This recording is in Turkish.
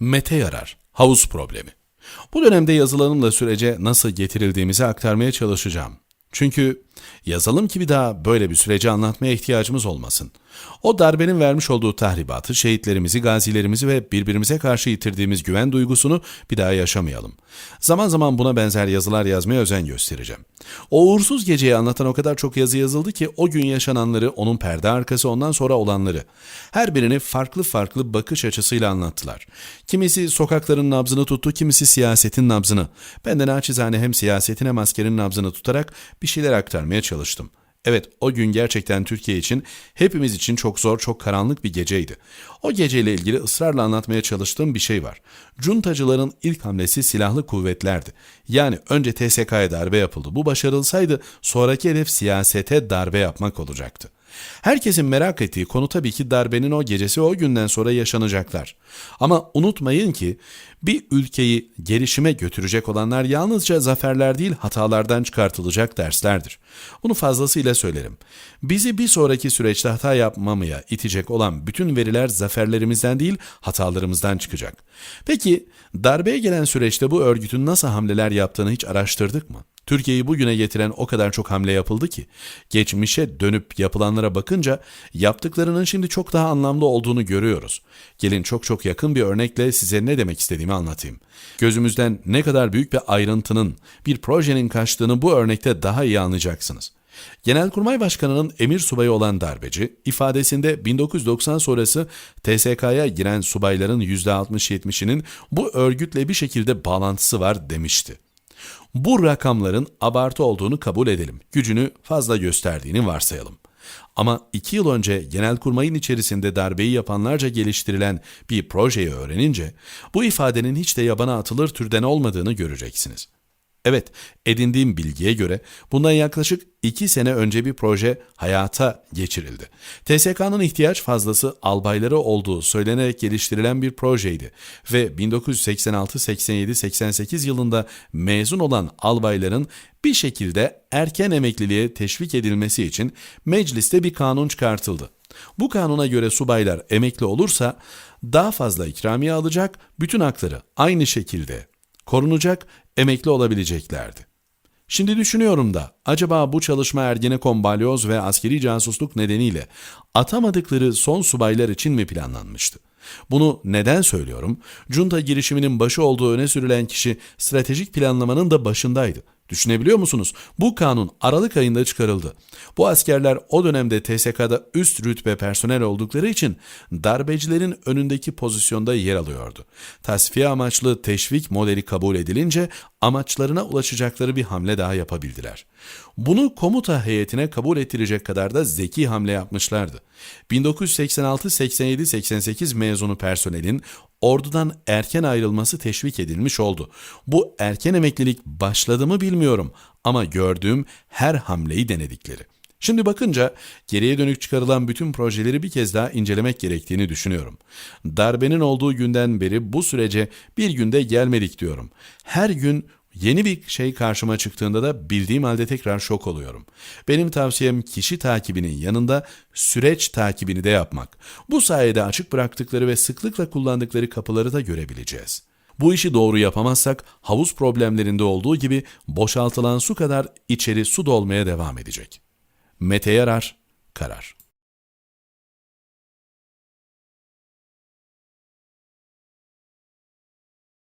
Mete yarar. Havuz problemi. Bu dönemde yazılanımla sürece nasıl getirildiğimizi aktarmaya çalışacağım. Çünkü yazalım ki bir daha böyle bir süreci anlatmaya ihtiyacımız olmasın. O darbenin vermiş olduğu tahribatı, şehitlerimizi, gazilerimizi ve birbirimize karşı yitirdiğimiz güven duygusunu bir daha yaşamayalım. Zaman zaman buna benzer yazılar yazmaya özen göstereceğim. O uğursuz geceyi anlatan o kadar çok yazı yazıldı ki o gün yaşananları, onun perde arkası ondan sonra olanları. Her birini farklı farklı bakış açısıyla anlattılar. Kimisi sokakların nabzını tuttu, kimisi siyasetin nabzını. Ben de naçizane hem siyasetin hem askerin nabzını tutarak bir şeyler aktarmaya çalıştım. Evet o gün gerçekten Türkiye için hepimiz için çok zor, çok karanlık bir geceydi. O geceyle ilgili ısrarla anlatmaya çalıştığım bir şey var. Cuntacıların ilk hamlesi silahlı kuvvetlerdi. Yani önce TSK'ya darbe yapıldı. Bu başarılsaydı sonraki hedef siyasete darbe yapmak olacaktı. Herkesin merak ettiği konu tabii ki darbenin o gecesi o günden sonra yaşanacaklar. Ama unutmayın ki bir ülkeyi gelişime götürecek olanlar yalnızca zaferler değil hatalardan çıkartılacak derslerdir. Bunu fazlasıyla söylerim. Bizi bir sonraki süreçte hata yapmamaya itecek olan bütün veriler zaferlerimizden değil hatalarımızdan çıkacak. Peki darbeye gelen süreçte bu örgütün nasıl hamleler yaptığını hiç araştırdık mı? Türkiye'yi bugüne getiren o kadar çok hamle yapıldı ki geçmişe dönüp yapılanlara bakınca yaptıklarının şimdi çok daha anlamlı olduğunu görüyoruz. Gelin çok çok yakın bir örnekle size ne demek istediğimi anlatayım. Gözümüzden ne kadar büyük bir ayrıntının, bir projenin kaçtığını bu örnekte daha iyi anlayacaksınız. Genelkurmay Başkanı'nın emir subayı olan darbeci, ifadesinde 1990 sonrası TSK'ya giren subayların %60-70'inin bu örgütle bir şekilde bağlantısı var demişti. Bu rakamların abartı olduğunu kabul edelim. Gücünü fazla gösterdiğini varsayalım. Ama iki yıl önce Genelkurmay'ın içerisinde darbeyi yapanlarca geliştirilen bir projeyi öğrenince bu ifadenin hiç de yabana atılır türden olmadığını göreceksiniz. Evet, edindiğim bilgiye göre bundan yaklaşık 2 sene önce bir proje hayata geçirildi. TSK'nın ihtiyaç fazlası albayları olduğu söylenerek geliştirilen bir projeydi ve 1986, 87, 88 yılında mezun olan albayların bir şekilde erken emekliliğe teşvik edilmesi için mecliste bir kanun çıkartıldı. Bu kanuna göre subaylar emekli olursa daha fazla ikramiye alacak, bütün hakları aynı şekilde korunacak, emekli olabileceklerdi. Şimdi düşünüyorum da acaba bu çalışma Ergenekon balyoz ve askeri casusluk nedeniyle atamadıkları son subaylar için mi planlanmıştı? Bunu neden söylüyorum? Junta girişiminin başı olduğu öne sürülen kişi stratejik planlamanın da başındaydı. Düşünebiliyor musunuz? Bu kanun Aralık ayında çıkarıldı. Bu askerler o dönemde TSK'da üst rütbe personel oldukları için darbecilerin önündeki pozisyonda yer alıyordu. Tasfiye amaçlı teşvik modeli kabul edilince amaçlarına ulaşacakları bir hamle daha yapabildiler. Bunu komuta heyetine kabul ettirecek kadar da zeki hamle yapmışlardı. 1986, 87, 88 mezunu personelin ordudan erken ayrılması teşvik edilmiş oldu. Bu erken emeklilik başladı mı bilmiyorum ama gördüğüm her hamleyi denedikleri. Şimdi bakınca geriye dönük çıkarılan bütün projeleri bir kez daha incelemek gerektiğini düşünüyorum. Darbenin olduğu günden beri bu sürece bir günde gelmedik diyorum. Her gün Yeni bir şey karşıma çıktığında da bildiğim halde tekrar şok oluyorum. Benim tavsiyem kişi takibinin yanında süreç takibini de yapmak. Bu sayede açık bıraktıkları ve sıklıkla kullandıkları kapıları da görebileceğiz. Bu işi doğru yapamazsak havuz problemlerinde olduğu gibi boşaltılan su kadar içeri su dolmaya devam edecek. Mete yarar, karar.